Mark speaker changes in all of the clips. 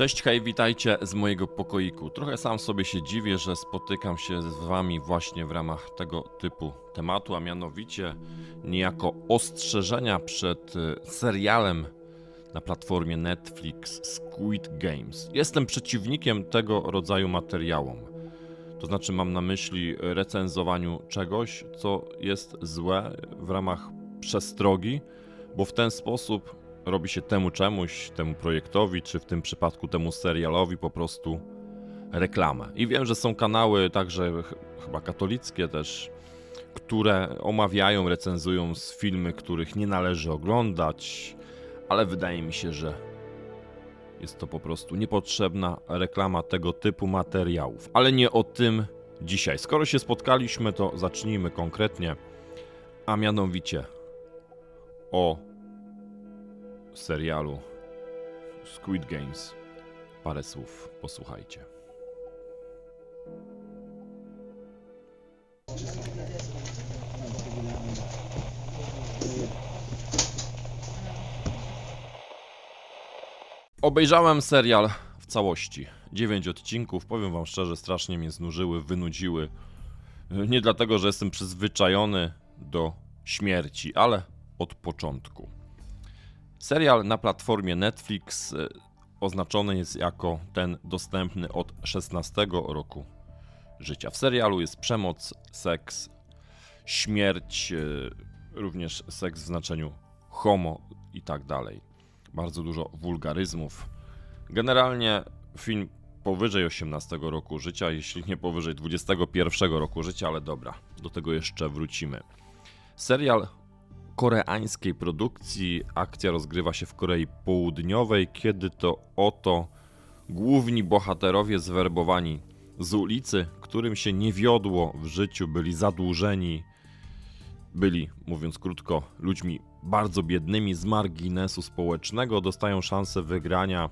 Speaker 1: Cześć, hej, witajcie z mojego pokoiku. Trochę sam sobie się dziwię, że spotykam się z wami właśnie w ramach tego typu tematu, a mianowicie niejako ostrzeżenia przed y, serialem na platformie Netflix Squid Games. Jestem przeciwnikiem tego rodzaju materiałom. To znaczy mam na myśli recenzowaniu czegoś, co jest złe w ramach przestrogi, bo w ten sposób robi się temu czemuś, temu projektowi, czy w tym przypadku temu serialowi po prostu reklamę. I wiem, że są kanały także ch- chyba katolickie też, które omawiają, recenzują z filmy, których nie należy oglądać, ale wydaje mi się, że jest to po prostu niepotrzebna reklama tego typu materiałów. Ale nie o tym dzisiaj. Skoro się spotkaliśmy, to zacznijmy konkretnie, a mianowicie o serialu Squid Games. Parę słów posłuchajcie. Obejrzałem serial w całości. 9 odcinków. Powiem wam szczerze, strasznie mnie znużyły, wynudziły. Nie dlatego, że jestem przyzwyczajony do śmierci, ale od początku. Serial na platformie Netflix e, oznaczony jest jako ten dostępny od 16 roku życia. W serialu jest przemoc, seks, śmierć, e, również seks w znaczeniu homo i tak dalej. Bardzo dużo wulgaryzmów. Generalnie film powyżej 18 roku życia, jeśli nie powyżej 21 roku życia, ale dobra, do tego jeszcze wrócimy. Serial koreańskiej produkcji. Akcja rozgrywa się w Korei Południowej, kiedy to oto główni bohaterowie zwerbowani z ulicy, którym się nie wiodło w życiu, byli zadłużeni, byli, mówiąc krótko, ludźmi bardzo biednymi z marginesu społecznego, dostają szansę wygrania.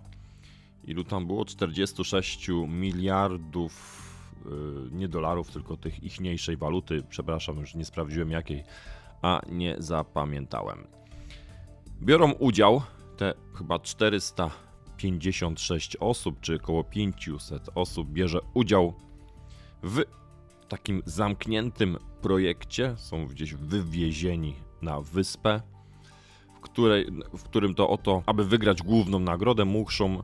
Speaker 1: Ilu tam było? 46 miliardów yy, nie dolarów, tylko tych ichniejszej waluty. Przepraszam, już nie sprawdziłem jakiej a nie zapamiętałem. Biorą udział te chyba 456 osób, czy około 500 osób bierze udział w takim zamkniętym projekcie. Są gdzieś wywiezieni na wyspę, w, której, w którym to oto, aby wygrać główną nagrodę, muszą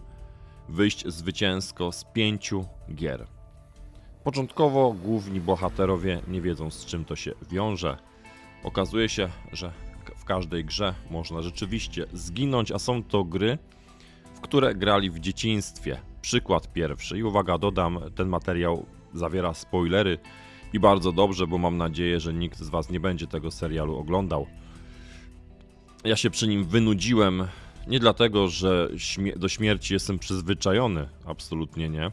Speaker 1: wyjść zwycięsko z pięciu gier. Początkowo główni bohaterowie nie wiedzą z czym to się wiąże. Okazuje się, że w każdej grze można rzeczywiście zginąć, a są to gry, w które grali w dzieciństwie. Przykład pierwszy. I uwaga, dodam, ten materiał zawiera spoilery i bardzo dobrze, bo mam nadzieję, że nikt z Was nie będzie tego serialu oglądał. Ja się przy nim wynudziłem nie dlatego, że śmie- do śmierci jestem przyzwyczajony, absolutnie nie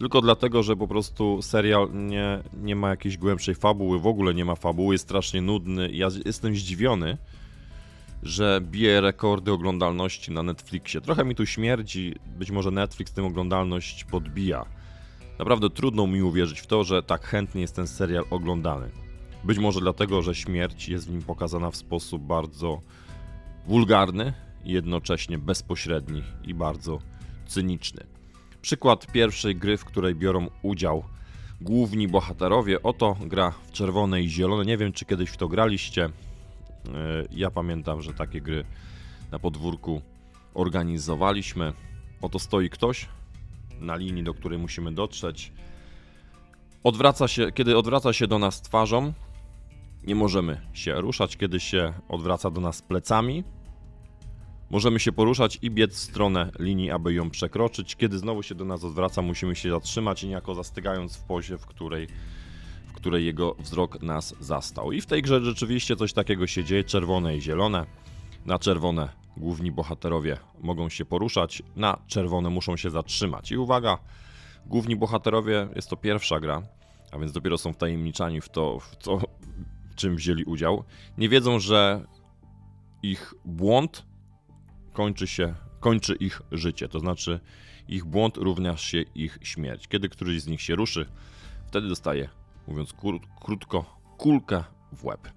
Speaker 1: tylko dlatego, że po prostu serial nie, nie ma jakiejś głębszej fabuły, w ogóle nie ma fabuły, jest strasznie nudny. Ja jestem zdziwiony, że bije rekordy oglądalności na Netflixie. Trochę mi tu śmierdzi, być może Netflix tę oglądalność podbija. Naprawdę trudno mi uwierzyć w to, że tak chętnie jest ten serial oglądany. Być może dlatego, że śmierć jest w nim pokazana w sposób bardzo wulgarny, jednocześnie bezpośredni i bardzo cyniczny. Przykład pierwszej gry, w której biorą udział główni bohaterowie. Oto gra w czerwone i zielone. Nie wiem, czy kiedyś w to graliście. Yy, Ja pamiętam, że takie gry na podwórku organizowaliśmy. Oto stoi ktoś na linii, do której musimy dotrzeć. Odwraca się, kiedy odwraca się do nas twarzą, nie możemy się ruszać. Kiedy się odwraca do nas plecami, Możemy się poruszać i biec w stronę linii, aby ją przekroczyć. Kiedy znowu się do nas odwraca, musimy się zatrzymać i niejako zastygając w pozie, w której, w której jego wzrok nas zastał. I w tej grze rzeczywiście coś takiego się dzieje, czerwone i zielone. Na czerwone główni bohaterowie mogą się poruszać, na czerwone muszą się zatrzymać. I uwaga, główni bohaterowie, jest to pierwsza gra, a więc dopiero są wtajemniczani w to, w co, czym wzięli udział. Nie wiedzą, że ich błąd kończy się, kończy ich życie, to znaczy ich błąd równa się ich śmierć. Kiedy któryś z nich się ruszy, wtedy dostaje mówiąc krótko, kulkę w łeb.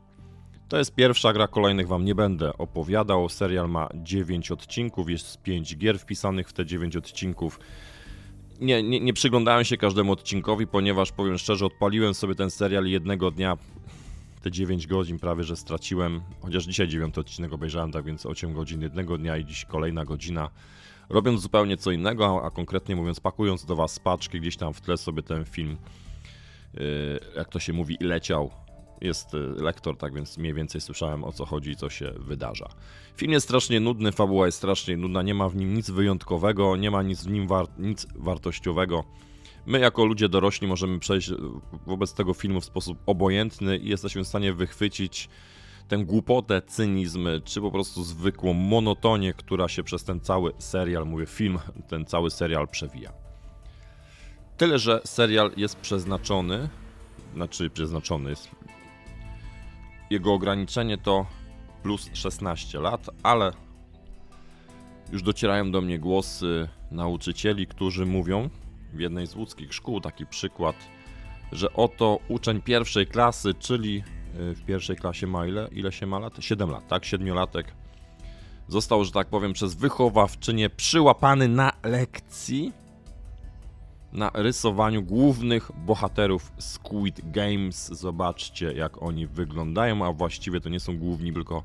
Speaker 1: To jest pierwsza gra, kolejnych wam nie będę opowiadał. Serial ma 9 odcinków, jest 5 gier wpisanych w te 9 odcinków. Nie, nie, nie przyglądałem się każdemu odcinkowi, ponieważ powiem szczerze, odpaliłem sobie ten serial jednego dnia te 9 godzin prawie że straciłem. Chociaż dzisiaj 9 odcinek obejrzałem, tak więc 8 godzin jednego dnia i dziś kolejna godzina. Robiąc zupełnie co innego, a konkretnie mówiąc, pakując do was paczki, gdzieś tam w tle sobie ten film, yy, jak to się mówi, leciał. Jest y, lektor, tak więc mniej więcej słyszałem o co chodzi i co się wydarza. Film jest strasznie nudny, fabuła jest strasznie nudna, nie ma w nim nic wyjątkowego, nie ma nic w nim war- nic wartościowego. My, jako ludzie dorośli, możemy przejść y, wobec tego filmu w sposób obojętny i jesteśmy w stanie wychwycić tę głupotę, cynizm, czy po prostu zwykłą monotonię, która się przez ten cały serial, mówię film, ten cały serial przewija. Tyle, że serial jest przeznaczony, znaczy przeznaczony jest. Jego ograniczenie to plus 16 lat, ale już docierają do mnie głosy nauczycieli, którzy mówią w jednej z łódzkich szkół taki przykład, że oto uczeń pierwszej klasy, czyli y, w pierwszej klasie ma ile? Ile się ma lat? 7 lat, tak? Siedmiolatek. Został, że tak powiem, przez wychowawczynię przyłapany na lekcji na rysowaniu głównych bohaterów Squid Games. Zobaczcie, jak oni wyglądają, a właściwie to nie są główni, tylko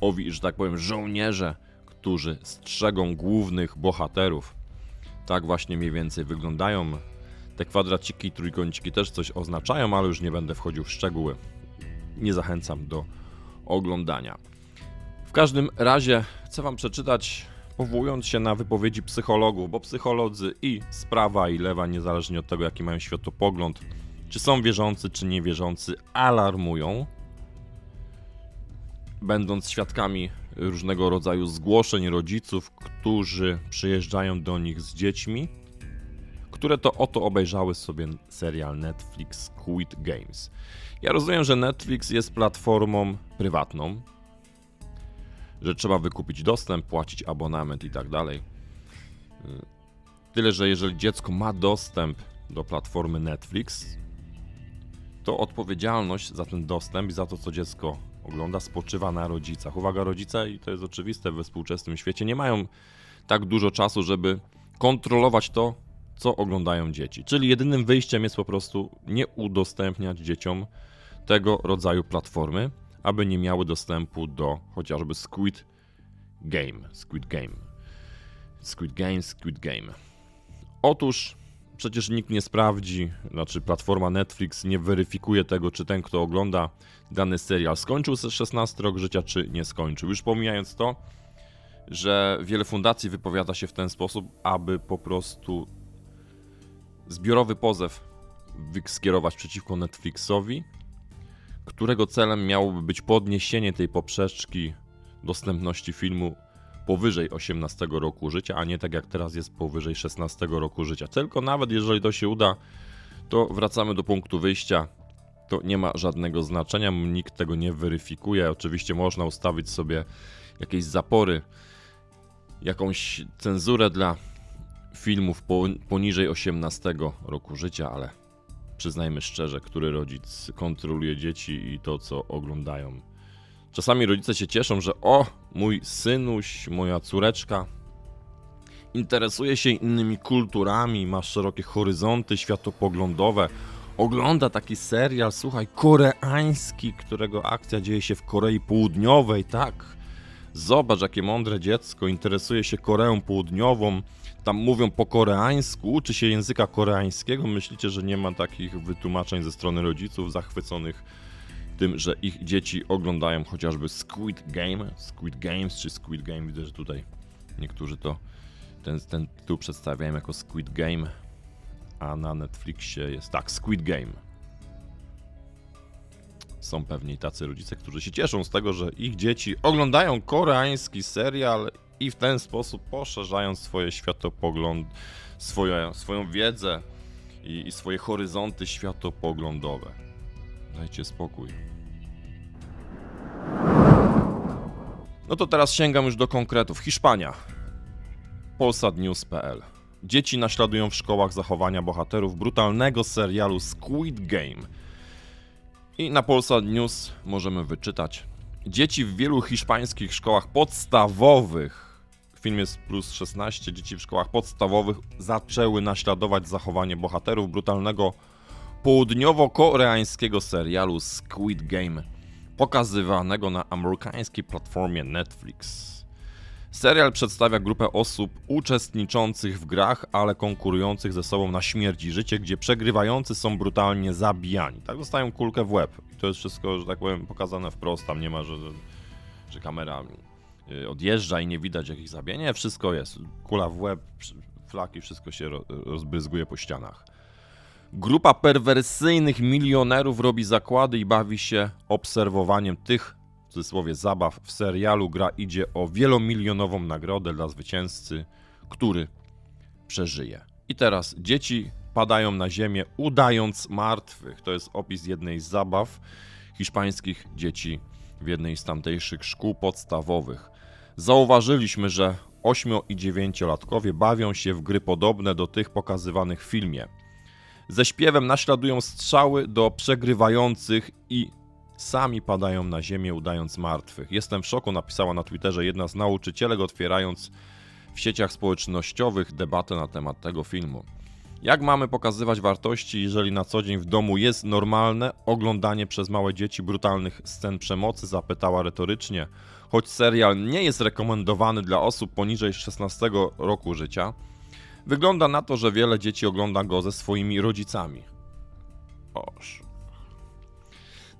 Speaker 1: owi, że tak powiem, żołnierze, którzy strzegą głównych bohaterów. Tak właśnie mniej więcej wyglądają. Te kwadraciki trójkąciki też coś oznaczają, ale już nie będę wchodził w szczegóły. Nie zachęcam do oglądania. W każdym razie chcę Wam przeczytać, powołując się na wypowiedzi psychologów, bo psycholodzy i z prawa i lewa, niezależnie od tego, jaki mają światopogląd, czy są wierzący, czy niewierzący, alarmują, będąc świadkami różnego rodzaju zgłoszeń rodziców, którzy przyjeżdżają do nich z dziećmi, które to oto obejrzały sobie serial Netflix Squid Games. Ja rozumiem, że Netflix jest platformą prywatną, że trzeba wykupić dostęp, płacić abonament i tak dalej. Tyle, że jeżeli dziecko ma dostęp do platformy Netflix, to odpowiedzialność za ten dostęp i za to, co dziecko ogląda, spoczywa na rodzicach. Uwaga, rodzice, i to jest oczywiste we współczesnym świecie, nie mają tak dużo czasu, żeby kontrolować to, co oglądają dzieci. Czyli jedynym wyjściem jest po prostu nie udostępniać dzieciom tego rodzaju platformy, aby nie miały dostępu do chociażby Squid Game. Squid Game. Squid Game, Squid Game. Otóż przecież nikt nie sprawdzi, znaczy platforma Netflix nie weryfikuje tego, czy ten, kto ogląda dany serial, skończył ze 16 rok życia, czy nie skończył. Już pomijając to, że wiele fundacji wypowiada się w ten sposób, aby po prostu zbiorowy pozew skierować przeciwko Netflixowi, którego celem miałoby być podniesienie tej poprzeczki dostępności filmu powyżej 18 roku życia, a nie tak jak teraz jest powyżej 16 roku życia. Tylko nawet jeżeli to się uda, to wracamy do punktu wyjścia. To nie ma żadnego znaczenia, nikt tego nie weryfikuje. Oczywiście można ustawić sobie jakieś zapory, jakąś cenzurę dla filmów po, poniżej 18 roku życia, ale przyznajmy szczerze, który rodzic kontroluje dzieci i to, co oglądają. Czasami rodzice się cieszą, że o, mój synuś, moja córeczka interesuje się innymi kulturami, ma szerokie horyzonty światopoglądowe, ogląda taki serial, słuchaj, koreański, którego akcja dzieje się w Korei Południowej, tak. Zobacz, jakie mądre dziecko, interesuje się Koreą Południową, tam mówią po koreańsku, uczy się języka koreańskiego. Myślicie, że nie ma takich wytłumaczeń ze strony rodziców zachwyconych tym, że ich dzieci oglądają chociażby Squid Game, Squid Games czy Squid Game. Widzę, że tutaj niektórzy to ten, ten tytuł przedstawiają jako Squid Game, a na Netflixie jest tak, Squid Game. Są pewnie i tacy rodzice, którzy się cieszą z tego, że ich dzieci oglądają koreański serial i w ten sposób poszerzają swoje światopogląd, swoje, swoją wiedzę i, i swoje horyzonty światopoglądowe. Dajcie spokój. No to teraz sięgam już do konkretów. Hiszpania. Polsadnews.pl Dzieci naśladują w szkołach zachowania bohaterów brutalnego serialu Squid Game. I na Polsat News możemy wyczytać. Dzieci w wielu hiszpańskich szkołach podstawowych, w filmie jest plus 16, dzieci w szkołach podstawowych zaczęły naśladować zachowanie bohaterów brutalnego południowo-koreańskiego serialu Squid Game, pokazywanego na amerykańskiej platformie Netflix. Serial przedstawia grupę osób uczestniczących w grach, ale konkurujących ze sobą na śmierć i życie, gdzie przegrywający są brutalnie zabijani. Tak dostają kulkę w łeb. I to jest wszystko, że tak powiem, pokazane wprost. Tam nie ma, że, że, kamera y, odjeżdża i nie widać jak ich zabija. Nie, wszystko jest. Kula w łeb, flaki, wszystko się ro- rozbryzguje po ścianach. Grupa perwersyjnych milionerów robi zakłady i bawi się obserwowaniem tych, w cudzysłowie, zabaw w serialu. Gra idzie o wielomilionową nagrodę dla zwycięzcy, który przeżyje. I teraz dzieci padają na ziemię, udając martwych. To jest opis jednej z zabaw hiszpańskich dzieci w jednej z tamtejszych szkół podstawowych. Zauważyliśmy, że 8 i 9-latkowie bawią się w gry podobne do tych pokazywanych w filmie. Ze śpiewem naśladują strzały do przegrywających i sami padają na ziemię, udając martwych. Jestem w szoku, napisała na Twitterze jedna z nauczycielek, otwierając w sieciach społecznościowych debatę na temat tego filmu. Jak mamy pokazywać wartości, jeżeli na co dzień w domu jest normalne oglądanie przez małe dzieci brutalnych scen przemocy? Zapytała retorycznie. Choć serial nie jest rekomendowany dla osób poniżej 16 roku życia, wygląda na to, że wiele dzieci ogląda go ze swoimi rodzicami. Oż.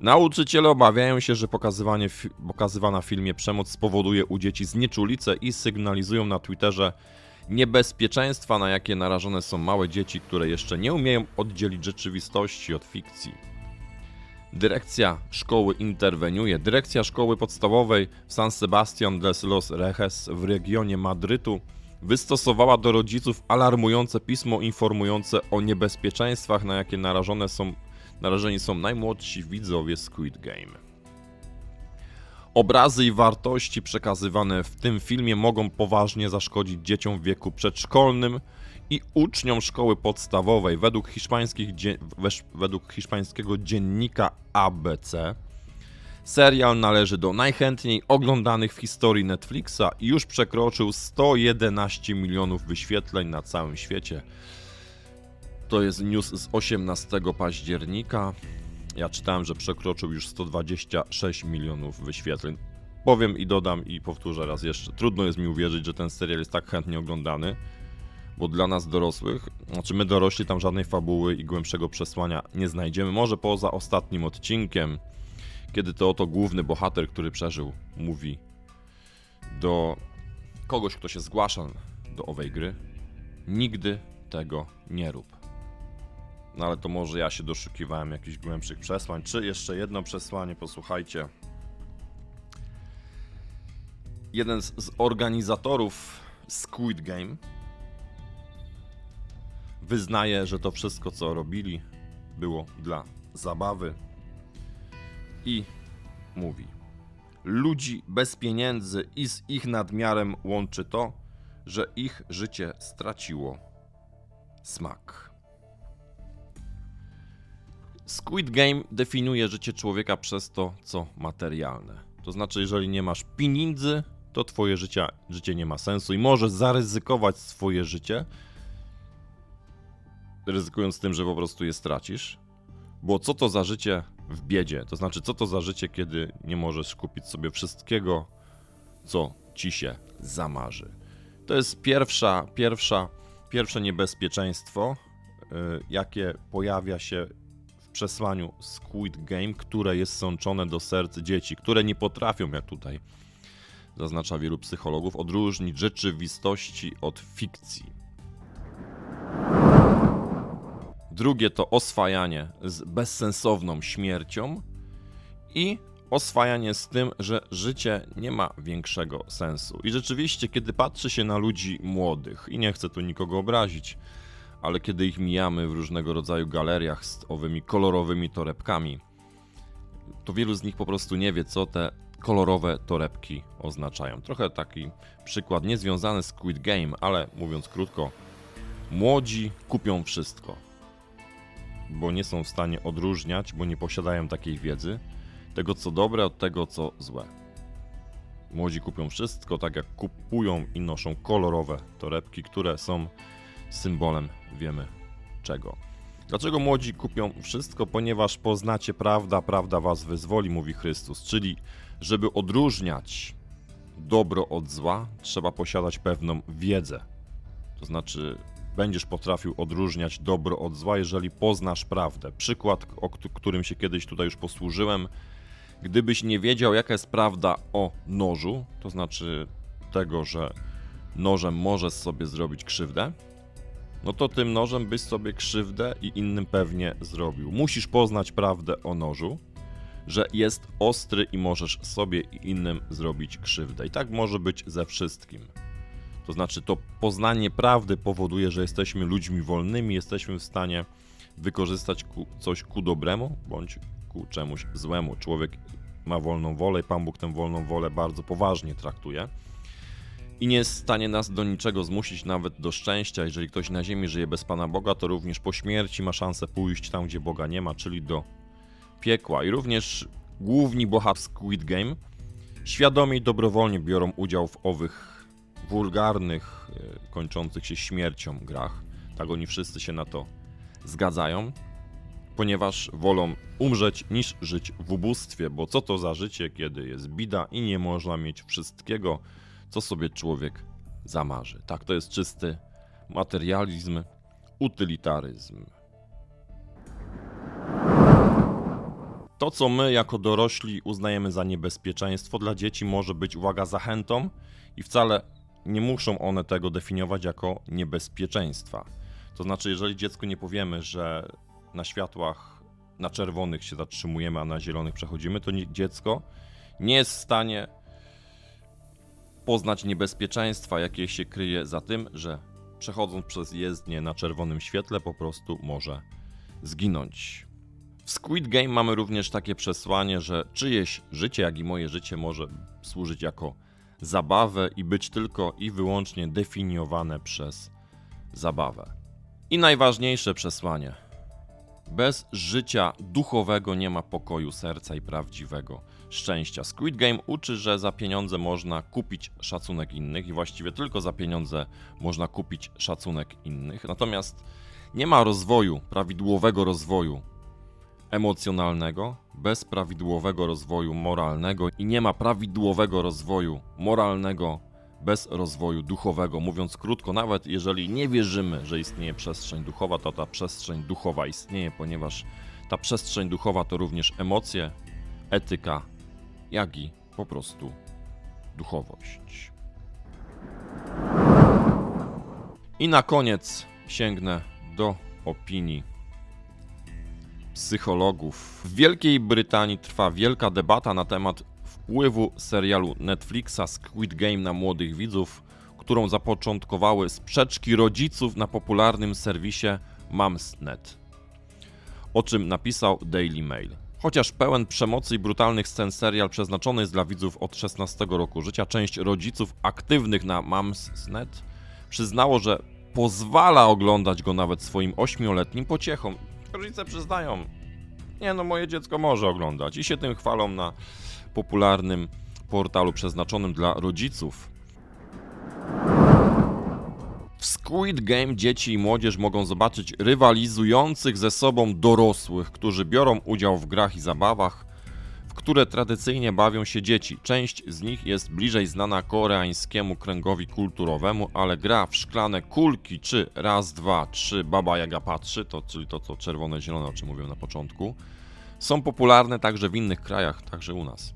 Speaker 1: Nauczyciele obawiają się, że pokazywanie fi- pokazywana w filmie przemoc spowoduje u dzieci znieczulicę i sygnalizują na Twitterze niebezpieczeństwa, na jakie narażone są małe dzieci, które jeszcze nie umieją oddzielić rzeczywistości od fikcji. Dyrekcja szkoły interweniuje. Dyrekcja szkoły podstawowej w San Sebastián de los Rejes w regionie Madrytu wystosowała do rodziców alarmujące pismo informujące o niebezpieczeństwach, na jakie narażone są, narażeni są najmłodsi widzowie Squid Game. Obrazy i wartości przekazywane w tym filmie mogą poważnie zaszkodzić dzieciom w wieku przedszkolnym i uczniom szkoły podstawowej. Według, według hiszpańskiego dziennika ABC serial należy do najchętniej oglądanych w historii Netflixa i już przekroczył 111 milionów wyświetleń na całym świecie. To jest news z 18 października. Ja czytałem, że przekroczył już 126 milionów wyświetleń. Powiem i dodam i powtórzę raz jeszcze. Trudno jest mi uwierzyć, że ten serial jest tak chętnie oglądany, bo dla nas dorosłych, znaczy my dorośli tam żadnej fabuły i głębszego przesłania nie znajdziemy. Może poza ostatnim odcinkiem, kiedy to oto główny bohater, który przeżył, mówi do kogoś, kto się zgłasza do owej gry: Nigdy tego nie rób. No ale to może ja się doszukiwałem jakichś głębszych przesłań. Czy jeszcze jedno przesłanie, posłuchajcie. Jeden z, z organizatorów Squid Game wyznaje, że to wszystko, co robili, było dla zabawy i mówi: Ludzi bez pieniędzy i z ich nadmiarem łączy to, że ich życie straciło smak. Squid Game definiuje życie człowieka przez to, co materialne. To znaczy, jeżeli nie masz pieniędzy, to twoje życie, życie nie ma sensu i możesz zaryzykować swoje życie, ryzykując tym, że po prostu je stracisz. Bo co to za życie w biedzie? To znaczy, co to za życie, kiedy nie możesz kupić sobie wszystkiego, co ci się zamarzy? To jest pierwsza, pierwsza, pierwsze niebezpieczeństwo, y, jakie pojawia się w przesłaniu Squid Game, które jest sączone do serc dzieci, które nie potrafią, jak tutaj zaznacza wielu psychologów, odróżnić rzeczywistości od fikcji. Drugie to oswajanie z bezsensowną śmiercią i oswajanie z tym, że życie nie ma większego sensu. I rzeczywiście, kiedy patrzy się na ludzi młodych, i nie chcę tu nikogo obrazić, ale kiedy ich mijamy w różnego rodzaju galeriach z owymi kolorowymi torebkami, to wielu z nich po prostu nie wie, co te kolorowe torebki oznaczają. Trochę taki przykład niezwiązany z Squid Game, ale mówiąc krótko, młodzi kupią wszystko. Bo nie są w stanie odróżniać, bo nie posiadają takiej wiedzy, tego co dobre od tego co złe. Młodzi kupią wszystko, tak jak kupują i noszą kolorowe torebki, które są symbolem wiemy czego. Dlaczego młodzi kupią wszystko? Ponieważ poznacie prawda, prawda was wyzwoli, mówi Chrystus. Czyli, żeby odróżniać dobro od zła, trzeba posiadać pewną wiedzę. To znaczy, będziesz potrafił odróżniać dobro od zła, jeżeli poznasz prawdę. Przykład, o któ- którym się kiedyś tutaj już posłużyłem. Gdybyś nie wiedział, jaka jest prawda o nożu, to znaczy tego, że nożem możesz sobie zrobić krzywdę, no to tym nożem byś sobie krzywdę i innym pewnie zrobił. Musisz poznać prawdę o nożu, że jest ostry i możesz sobie i innym zrobić krzywdę. I tak może być ze wszystkim. To znaczy, to poznanie prawdy powoduje, że jesteśmy ludźmi wolnymi, jesteśmy w stanie wykorzystać ku, coś ku dobremu bądź ku czemuś złemu. Człowiek ma wolną wolę i Pan Bóg tę wolną wolę bardzo poważnie traktuje i nie jest w stanie nas do niczego zmusić, nawet do szczęścia. Jeżeli ktoś na ziemi żyje bez Pana Boga, to również po śmierci ma szansę pójść tam, gdzie Boga nie ma, czyli do piekła. I również główni bohaterowie Squid Game świadomie i dobrowolnie biorą udział w owych wulgarnych, e, kończących się śmiercią grach. Tak oni wszyscy się na to zgadzają, ponieważ wolą umrzeć niż żyć w ubóstwie, bo co to za życie, kiedy jest bida i nie można mieć wszystkiego, co sobie człowiek zamarzy. Tak, to jest czysty materializm, utylitaryzm. To, co my jako dorośli uznajemy za niebezpieczeństwo dla dzieci, może być, uwaga, zachętą i wcale nie muszą one tego definiować jako niebezpieczeństwa. To znaczy, jeżeli dziecku nie powiemy, że na światłach na czerwonych się zatrzymujemy, a na zielonych przechodzimy, to dziecko nie jest w stanie poznać niebezpieczeństwa, jakie się kryje za tym, że przechodząc przez jezdnię na czerwonym świetle, po prostu może zginąć. W Squid Game mamy również takie przesłanie, że czyjeś życie, jak i moje życie, może służyć jako zabawę i być tylko i wyłącznie definiowane przez zabawę. I najważniejsze przesłanie. Bez życia duchowego nie ma pokoju serca i prawdziwego szczęścia. Squid Game uczy, że za pieniądze można kupić szacunek innych i właściwie tylko za pieniądze można kupić szacunek innych. Natomiast nie ma rozwoju, prawidłowego rozwoju emocjonalnego bez prawidłowego rozwoju moralnego i nie ma prawidłowego rozwoju moralnego bez rozwoju duchowego. Mówiąc krótko, nawet jeżeli nie wierzymy, że istnieje przestrzeń duchowa, to ta przestrzeń duchowa istnieje, ponieważ ta przestrzeń duchowa to również emocje, etyka, jak i po prostu duchowość. I na koniec sięgnę do opinii psychologów. W Wielkiej Brytanii trwa wielka debata na temat wpływu serialu Netflixa Squid Game na młodych widzów, którą zapoczątkowały sprzeczki rodziców na popularnym serwisie Mumsnet. O czym napisał Daily Mail. Chociaż pełen przemocy i brutalnych scen serial przeznaczony jest dla widzów od 16 roku życia, część rodziców aktywnych na Mumsnet przyznało, że pozwala oglądać go nawet swoim 8-letnim pociechom. Rodzice przyznają, nie no, moje dziecko może oglądać i się tym chwalą na popularnym portalu przeznaczonym dla rodziców. W Squid Game dzieci i młodzież mogą zobaczyć rywalizujących ze sobą dorosłych, którzy biorą udział w grach i zabawach, które tradycyjnie bawią się dzieci. Część z nich jest bliżej znana koreańskiemu kręgowi kulturowemu, ale gra w szklane kulki czy raz, dwa, trzy, baba jaga patrzy, to, czyli to co czerwone, zielone, o czym mówiłem na początku, są popularne także w innych krajach, także u nas.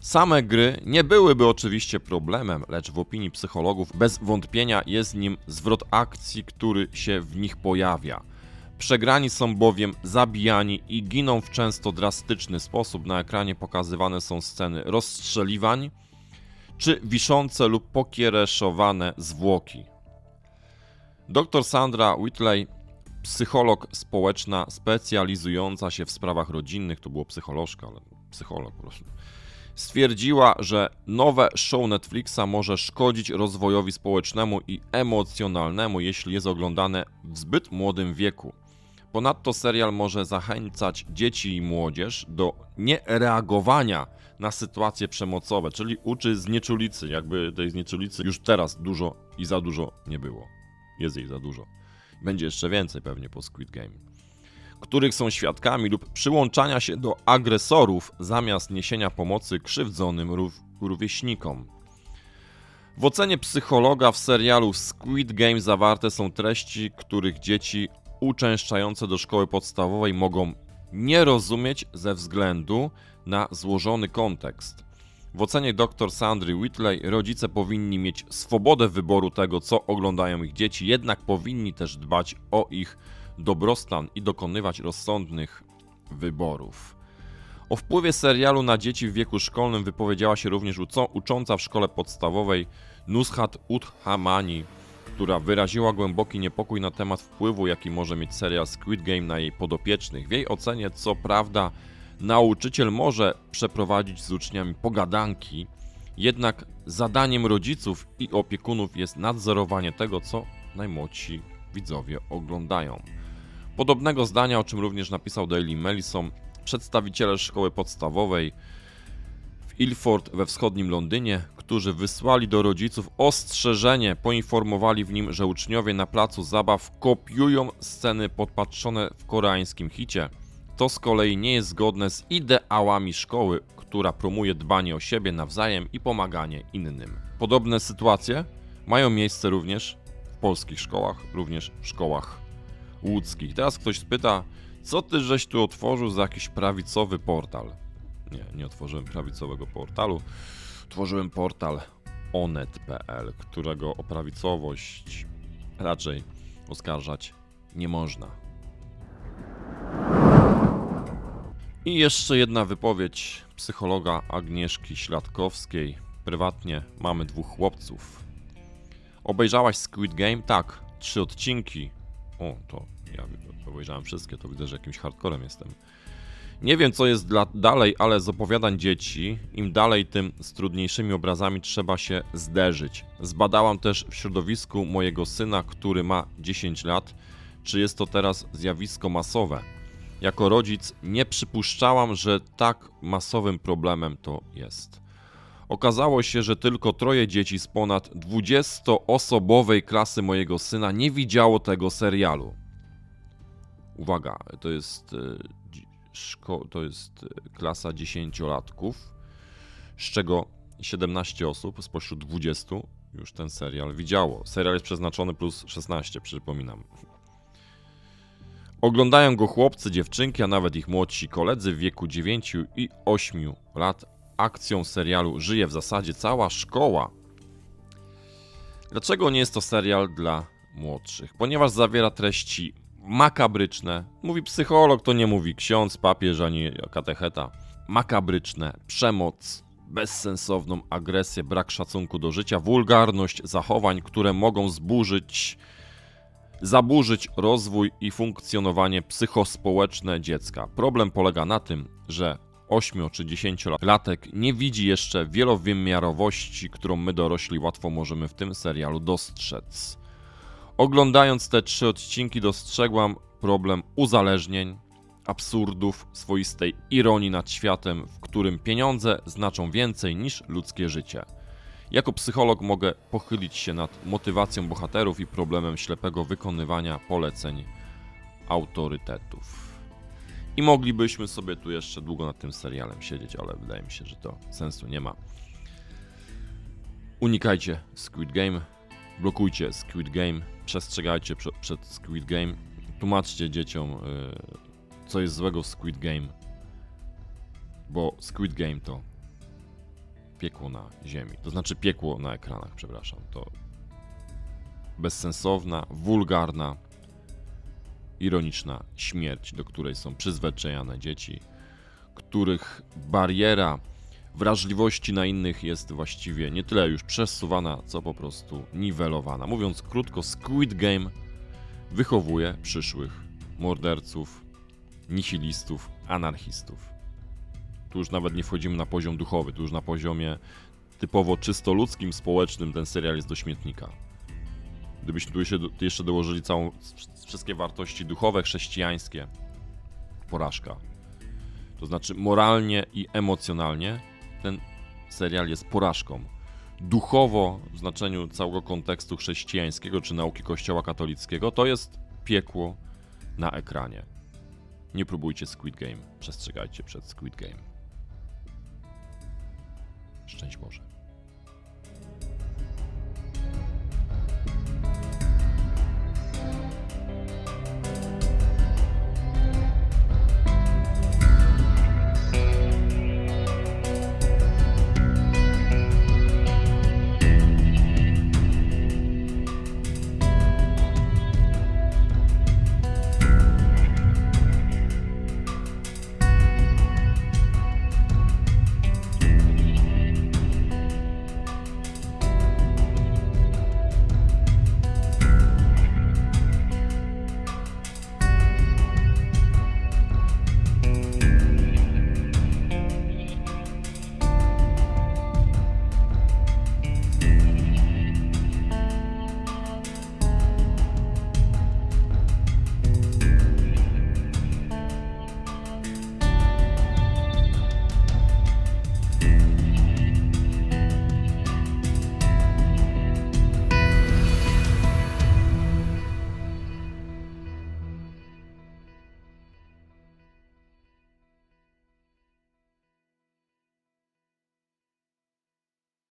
Speaker 1: Same gry nie byłyby oczywiście problemem, lecz w opinii psychologów bez wątpienia jest nim zwrot akcji, który się w nich pojawia. Przegrani są bowiem zabijani i giną w często drastyczny sposób. Na ekranie pokazywane są sceny rozstrzeliwań czy wiszące lub pokiereszowane zwłoki. Dr Sandra Whitley, psycholog społeczna specjalizująca się w sprawach rodzinnych, to było psycholożka, ale psycholog po prostu stwierdziła, że nowe show Netflixa może szkodzić rozwojowi społecznemu i emocjonalnemu, jeśli jest oglądane w zbyt młodym wieku. Ponadto serial może zachęcać dzieci i młodzież do niereagowania na sytuacje przemocowe, czyli uczy znieczulicy, jakby tej znieczulicy już teraz dużo i za dużo nie było. Jest jej za dużo. Będzie jeszcze więcej pewnie po Squid Game. Których są świadkami lub przyłączania się do agresorów zamiast niesienia pomocy krzywdzonym rów- rówieśnikom. W ocenie psychologa w serialu Squid Game zawarte są treści, których dzieci uczęszczające do szkoły podstawowej mogą nie rozumieć ze względu na złożony kontekst. W ocenie dr Sandry Whitley rodzice powinni mieć swobodę wyboru tego, co oglądają ich dzieci, jednak powinni też dbać o ich dobrostan i dokonywać rozsądnych wyborów. O wpływie serialu na dzieci w wieku szkolnym wypowiedziała się również ucząca w szkole podstawowej Nushat Uthamani, która wyraziła głęboki niepokój na temat wpływu, jaki może mieć serial Squid Game na jej podopiecznych. W jej ocenie, co prawda, nauczyciel może przeprowadzić z uczniami pogadanki, jednak zadaniem rodziców i opiekunów jest nadzorowanie tego, co najmłodsi widzowie oglądają. Podobnego zdania, o czym również napisał Daily Mail, są przedstawiciele szkoły podstawowej w Ilford we wschodnim Londynie, którzy wysłali do rodziców ostrzeżenie, poinformowali w nim, że uczniowie na placu zabaw kopiują sceny podpatrzone w koreańskim hicie. To z kolei nie jest zgodne z ideałami szkoły, która promuje dbanie o siebie nawzajem i pomaganie innym. Podobne sytuacje mają miejsce również w polskich szkołach, również w szkołach łódzkich. Teraz ktoś spyta, co ty żeś tu otworzył za jakiś prawicowy portal? Nie, nie otworzyłem prawicowego portalu. Tworzyłem portal onet.pl, którego o prawicowość raczej oskarżać nie można. I jeszcze jedna wypowiedź psychologa Agnieszki Śladkowskiej. Prywatnie mamy dwóch chłopców. Obejrzałaś Squid Game? Tak, trzy odcinki. O, to ja obejrzałem wszystkie, to widzę, że jakimś hardcorem jestem. Nie wiem, co jest dla, dalej, ale z opowiadań dzieci, im dalej, tym z trudniejszymi obrazami trzeba się zderzyć. Zbadałam też w środowisku mojego syna, który ma 10 lat, czy jest to teraz zjawisko masowe. Jako rodzic nie przypuszczałam, że tak masowym problemem to jest. Okazało się, że tylko troje dzieci z ponad 20-osobowej klasy mojego syna nie widziało tego serialu. Uwaga, to jest dzi- szko- to jest e, klasa dziesięciolatków, z czego 17 osób spośród 20 już ten serial widziało. Serial jest przeznaczony plus 16, przypominam. Oglądają go chłopcy, dziewczynki, a nawet ich młodsi koledzy w wieku 9 i 8 lat. Akcją serialu żyje w zasadzie cała szkoła. Dlaczego nie jest to serial dla młodszych? Ponieważ zawiera treści makabryczne. Mówi psycholog, to nie mówi ksiądz, papież ani katecheta. Makabryczne, przemoc, bezsensowną agresję, brak szacunku do życia, wulgarność zachowań, które mogą zburzyć, zaburzyć rozwój i funkcjonowanie psychospołeczne dziecka. Problem polega na tym, że 8 czy 10 latek nie widzi jeszcze wielowymiarowości, którą my dorośli łatwo możemy w tym serialu dostrzec. Oglądając te trzy odcinki dostrzegłam problem uzależnień, absurdów, swoistej ironii nad światem, w którym pieniądze znaczą więcej niż ludzkie życie. Jako psycholog mogę pochylić się nad motywacją bohaterów i problemem ślepego wykonywania poleceń autorytetów. I moglibyśmy sobie tu jeszcze długo nad tym serialem siedzieć, ale wydaje mi się, że to sensu nie ma. Unikajcie Squid Game, blokujcie Squid Game, przestrzegajcie prze- przed Squid Game, tłumaczcie dzieciom, y, co jest złego w Squid Game, bo Squid Game to piekło na ziemi. To znaczy piekło na ekranach, przepraszam. To bezsensowna, wulgarna, ironiczna śmierć, do której są przyzwyczajane dzieci, których bariera wrażliwości na innych jest właściwie nie tyle już przesuwana, co po prostu niwelowana. Mówiąc krótko, Squid Game wychowuje przyszłych morderców, nihilistów, anarchistów. Tu już nawet nie wchodzimy na poziom duchowy, tu już na poziomie typowo czysto ludzkim, społecznym ten serial jest do śmietnika. Gdybyśmy tu jeszcze, dołożyli całą, wszystkie wartości duchowe, chrześcijańskie, porażka. To znaczy, moralnie i emocjonalnie ten serial jest porażką. Duchowo, w znaczeniu całego kontekstu chrześcijańskiego czy nauki Kościoła katolickiego, to jest piekło na ekranie. Nie próbujcie Squid Game. Przestrzegajcie przed Squid Game. Szczęść Boże.